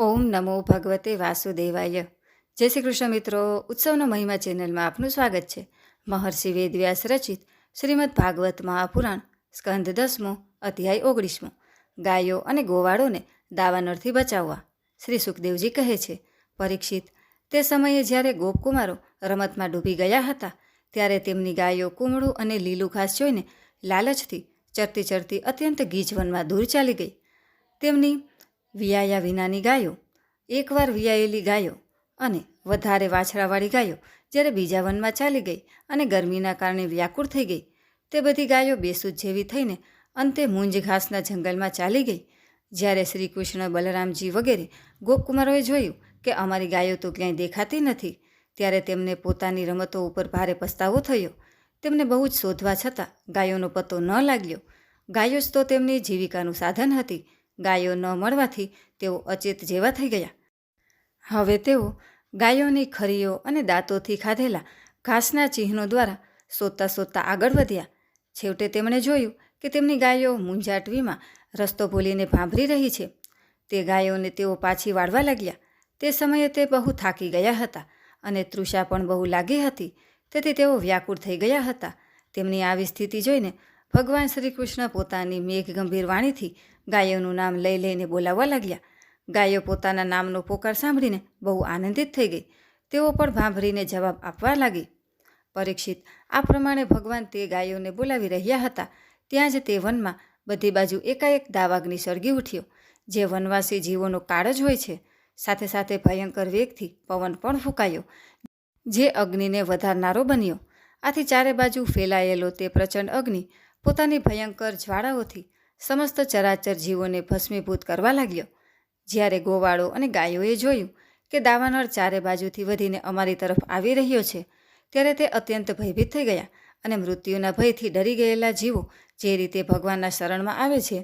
ઓમ નમો ભગવતે વાસુદેવાય. જય શ્રી કૃષ્ણ મિત્રો, ઉત્સવનો મહિમા ચેનલમાં આપનું સ્વાગત છે. મહર્ષિ વેદવ્યાસ રચિત શ્રીમદ ભાગવત મહાપુરાણ, સ્કંદ દસમો અધ્યાય ઓગણીસમો. ગાયો અને ગોવાળોને દાવાનળથી બચાવવા. શ્રી સુખદેવજી કહે છે, પરીક્ષિત, તે સમયે જ્યારે ગોપકુમારો રમતમાં ડૂબી ગયા હતા, ત્યારે તેમની ગાયો કુમળું અને લીલું ઘાસ જોઈને લાલચથી, ચરતી ચરતી અત્યંત ગીજવનમાં દૂર ચાલી ગઈ. તેમની વિયાયા વિનાની ગાયો. એકવાર વિયાયેલી ગાયો અને વધારે વાછરાવાળી ગાયો જ્યારે બીજા વનમાં ચાલી ગઈ અને ગરમીના કારણે વ્યાકુળ થઈ ગઈ, તે બધી ગાયો બેસૂદ જેવી થઈને અંતે મૂંજ ઘાસના જંગલમાં ચાલી ગઈ. જ્યારે શ્રી કૃષ્ણ બલરામજી વગેરે ગોપકુમારોએ જોયું કે અમારી ગાયો તો ક્યાંય દેખાતી નથી, ત્યારે તેમને પોતાની રમતો ઉપર ભારે પસ્તાવો થયો. તેમને બહુ જ શોધવા છતાં ગાયોનો પત્તો ન લાગ્યો. ગાયો જ તો તેમની જીવિકાનું સાધન હતી ગાયો ન મળવાથી તેઓ અચેત જેવા થઈ ગયા. હવે તેઓ ગાયોની ખરીઓ અને દાંતોથી ખાધેલા ઘાસના ચિહ્નો દ્વારા સોતા સોતા આગળ વધ્યા. છેવટે તેમણે જોયું કે તેમની ગાયો મૂંઝાટવીમાં રસ્તો ભૂલીને ભાંભરી રહી છે. તે ગાયોને તેઓ પાછી વાળવા લાગ્યા. તે સમયે તે બહુ થાકી ગયા હતા અને તૃષા પણ બહુ લાગી હતી. તેથી તેઓ વ્યાકુળ થઈ ગયા હતા. તેમની આવી સ્થિતિ જોઈને ભગવાન શ્રી કૃષ્ણ પોતાની મેઘ ગંભીર વાણીથી ગાયોનું નામ લઈ લઈને બોલાવવા લાગ્યા. ગાયો પોતાના નામનો પોકાર સાંભળીને બહુ આનંદિત થઈ ગઈ. તેઓ પણ ભાંભરીને જવાબ આપવા લાગી. પરીક્ષિત, આ પ્રમાણે ભગવાન તે ગાયોને બોલાવી રહ્યા હતા. ત્યાં જ તે વનમાં બધી બાજુ એકાએક દાવાગ્નિ સળગી ઉઠ્યો. જે વનવાસી જીવોનો કાળ જ હોય છે. સાથે સાથે ભયંકર વેગથી પવન પણ ફૂંકાયો, જે અગ્નિને વધારનારો બન્યો. આથી ચારે બાજુ ફેલાયેલો તે પ્રચંડ અગ્નિ પોતાની ભયંકર જ્વાળાઓથી સમસ્ત ચરાચર જીવોને ભસ્મીભૂત કરવા લાગ્યો. જ્યારે ગોવાળો અને ગાયોએ જોયું કે દાવાનળ ચારે બાજુથી વધીને અમારી તરફ આવી રહ્યો છે, ત્યારે તે અત્યંત ભયભીત થઈ ગયા અને મૃત્યુના ભયથી ડરી ગયેલા જીવો જે રીતે ભગવાનના શરણમાં આવે છે,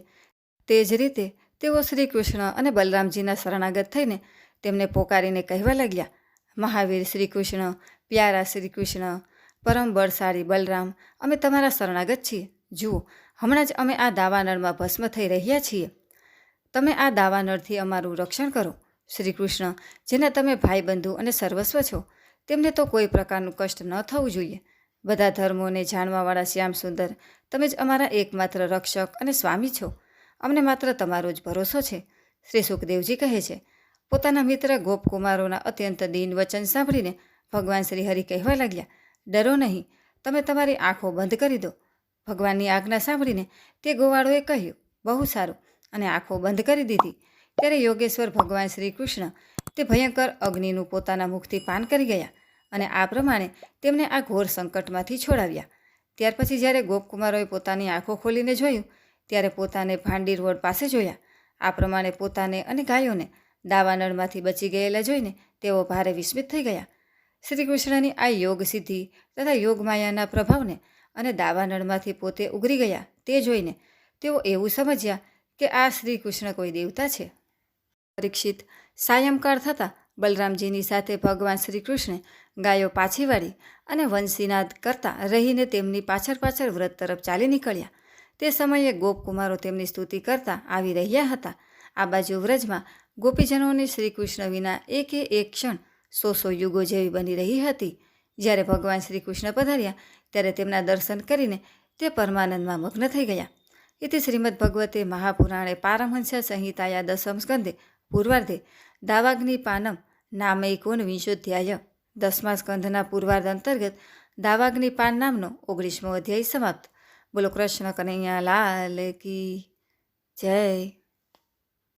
તે જ રીતે તેઓ શ્રી કૃષ્ણ અને બલરામજીના શરણાગત થઈને તેમને પોકારીને કહેવા લાગ્યા, મહાવીર શ્રી કૃષ્ણ પ્યારા શ્રી કૃષ્ણ પરમ બળશાળી બલરામ, અમે તમારા શરણાગત છીએ. જુઓ, હમણાં જ અમે આ દાવાનળમાં ભસ્મ થઈ રહ્યા છીએ. તમે આ દાવાનળથી અમારું રક્ષણ કરો. શ્રી કૃષ્ણ જેના તમે ભાઈબંધુ અને સર્વસ્વ છો, તેમને તો કોઈ પ્રકારનું કષ્ટ ન થવું જોઈએ. બધા ધર્મોને જાણવાવાળા શ્યામ સુંદર તમે જ અમારા એકમાત્ર રક્ષક અને સ્વામી છો. અમને માત્ર તમારો જ ભરોસો છે. શ્રી સુખદેવજી કહે છે, પોતાના મિત્ર ગોપકુમારોના અત્યંત દીન વચન સાંભળીને ભગવાન શ્રી હરિ કહેવા લાગ્યા, ડરો નહીં, તમે તમારી આંખો બંધ કરી દો. ભગવાનની આજ્ઞા સાંભળીને તે ગોવાળોએ કહ્યું, બહુ સારું. અને આંખો બંધ કરી દીધી. ત્યારે યોગેશ્વર ભગવાન શ્રી કૃષ્ણ તે ભયંકર અગ્નિનું પોતાના મુખથી પાન કરી ગયા અને આ પ્રમાણે તેમને આ ઘોર સંકટમાંથી છોડાવ્યા. ત્યાર પછી જ્યારે ગોપકુમારોએ પોતાની આંખો ખોલીને જોયું, ત્યારે પોતાને ભાંડી રોડ પાસે જોયા. આ પ્રમાણે પોતાને અને ગાયોને દાવાનળમાંથી બચી ગયેલા જોઈને તેઓ ભારે વિસ્મિત થઈ ગયા. શ્રી કૃષ્ણની આ યોગ સિદ્ધિ તથા યોગમાયાના પ્રભાવને અને દાવાનળમાંથી પોતે ઉગરી ગયા તે જોઈને તેઓ એવું સમજ્યા કે આ શ્રી કૃષ્ણ કોઈ દેવતા છે. પરીક્ષિત સાયંકાળ થતાં બલરામજીની સાથે ભગવાન શ્રી કૃષ્ણે ગાયો પાછી વાળી અને વંશીનાદ કરતા રહીને તેમની પાછળ પાછળ વ્રત તરફ ચાલી નીકળ્યા. તે સમયે ગોપકુમારો તેમની સ્તુતિ કરતા આવી રહ્યા હતા. આ બાજુ વ્રજમાં ગોપીજનોની શ્રીકૃષ્ણ વિના એકે એક ક્ષણ સો સો યુગો જેવી બની રહી હતી. જ્યારે ભગવાન શ્રી કૃષ્ણ પધાર્યા, ત્યારે તેમના દર્શન કરીને તે પરમાનંદમાં મગ્ન થઈ ગયા. ઇતિ શ્રીમદ ભગવતે મહાપુરાણે પારમહંસ સંહિતાયા દસમ સ્કંદે પૂર્વાર્ધે દાવાગ્નિ પાનમ નામૈકોન વિંશોધ્યાય દસમા સ્કંધના પૂર્વાર્ધ અંતર્ગત દાવાગ્નિ પાન નામનો ઓગણીસમો અધ્યાય સમાપ્ત. બોલો કૃષ્ણ કનૈયા લાલ કી જય.